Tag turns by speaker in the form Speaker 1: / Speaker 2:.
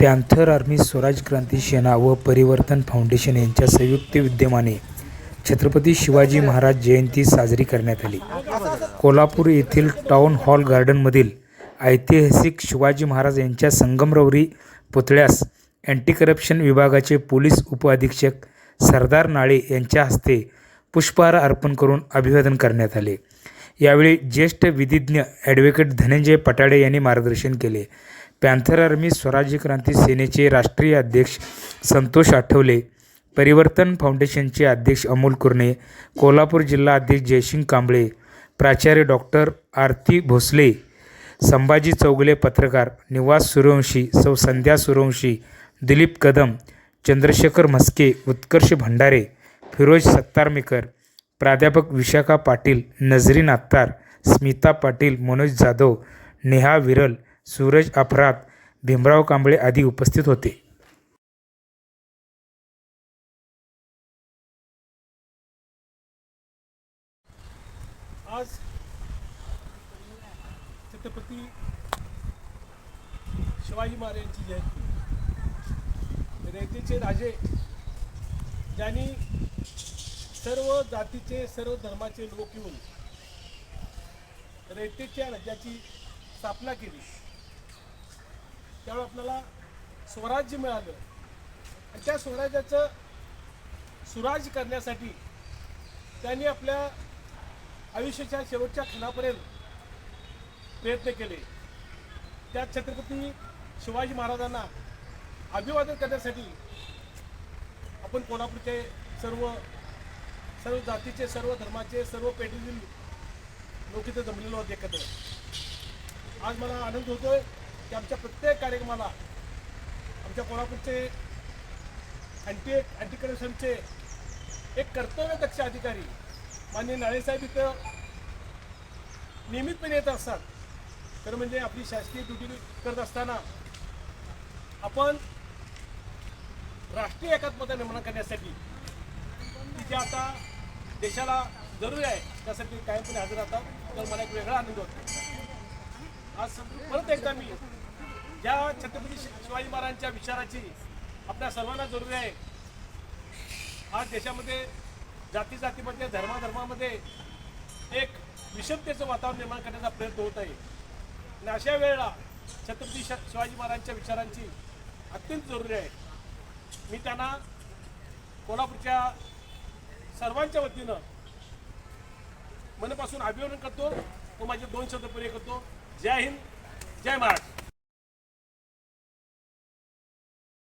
Speaker 1: Panther army Swaraj Kranti Sena व Parivartan foundation यांच्या संयुक्त विद्यमाने छत्रपती शिवाजी महाराज जयंती साजरी करण्यात आली. कोल्हापूर येथील टाउन हॉल गार्डनमधील ऐतिहासिक शिवाजी महाराज यांच्या संगमरवरी पुतळ्यास अँटी करप्शन विभागाचे पोलीस उपअधीक्षक सरदार नाळे यांच्या हस्ते पुष्पहार अर्पण करून अभिवादन करण्यात आले. यावेळी ज्येष्ठ विधिज्ञ ॲडव्होकेट धनंजय पटाडे यांनी मार्गदर्शन केले. पॅन्थर आर्मी स्वराज्य क्रांती सेनेचे राष्ट्रीय अध्यक्ष संतोष आठवले परिवर्तन फाउंडेशनचे अध्यक्ष अमोल कुर्णे कोल्हापूर जिल्हा अध्यक्ष जयसिंग कांबळे प्राचार्य डॉक्टर आरती भोसले संभाजी चौगले पत्रकार निवास सूर्यवंशी सौ संध्या सूर्यवंशी दिलीप कदम चंद्रशेखर म्हस्के उत्कर्ष भंडारे फिरोज सत्तारमेकर प्राध्यापक विशाखा पाटील नजरीन आत्तार स्मिता पाटील मनोज जाधव नेहा विरल सूरज अफरात भीमराव कांबळे आदी उपस्थित होते.
Speaker 2: आज छत्रपती शिवाजी महाराजांची जयंती. रयतेचे राजे ज्यांनी सर्व जातीचे सर्व धर्माचे लोक येऊन रयतेच्या राज्याची स्थापना केली. त्यावेळी आपल्याला स्वराज्य मिळालं. आणि त्या स्वराज्याचं सुराज करण्यासाठी त्यांनी आपल्या आयुष्याच्या शेवटच्या क्षणापर्यंत प्रयत्न केले. त्या छत्रपती शिवाजी महाराजांना अभिवादन करण्यासाठी आपण कोल्हापूरचे सर्व सर्व जातीचे सर्व धर्माचे सर्व पेटीतील लोक इथे जमलेलो आहोत एकत्र. आज मला आनंद होतोय की आमच्या एक मला. आमच्या कोल्हापूरचे अँटी अँटी करप्शनचे एक कर्तव्यदक्ष अधिकारी माननीय नाळेसाहेब इथं नियमितपणे येत असतात. तर म्हणजे आपली शासकीय ड्युटी करत असताना आपण राष्ट्रीय एकात्मता निर्माण करण्यासाठी की जे आता देशाला जरुरी आहे त्यासाठी कायमपणे हजर राहतात. तर मला एक वेगळा आनंद होतो. आज परत एकदा मी ज्या छत्रपती शिवाजी महाराजांच्या विचाराची आपल्या सर्वांना जरुरी आहे. आज देशामध्ये जाती जातीमध्ये धर्माधर्मामध्ये एक विषमतेचं वातावरण निर्माण करण्याचा प्रयत्न होत आहे. आणि अशा वेळेला छत्रपती श- शिवाजी महाराजांच्या विचारांची अत्यंत जरुरी आहे. मी त्यांना कोल्हापूरच्या सर्वांच्या वतीनं मनापासून अभिवादन करतो. व माझे दोन शब्द पुरे करतो. जय हिंद जय महाराष्ट्र.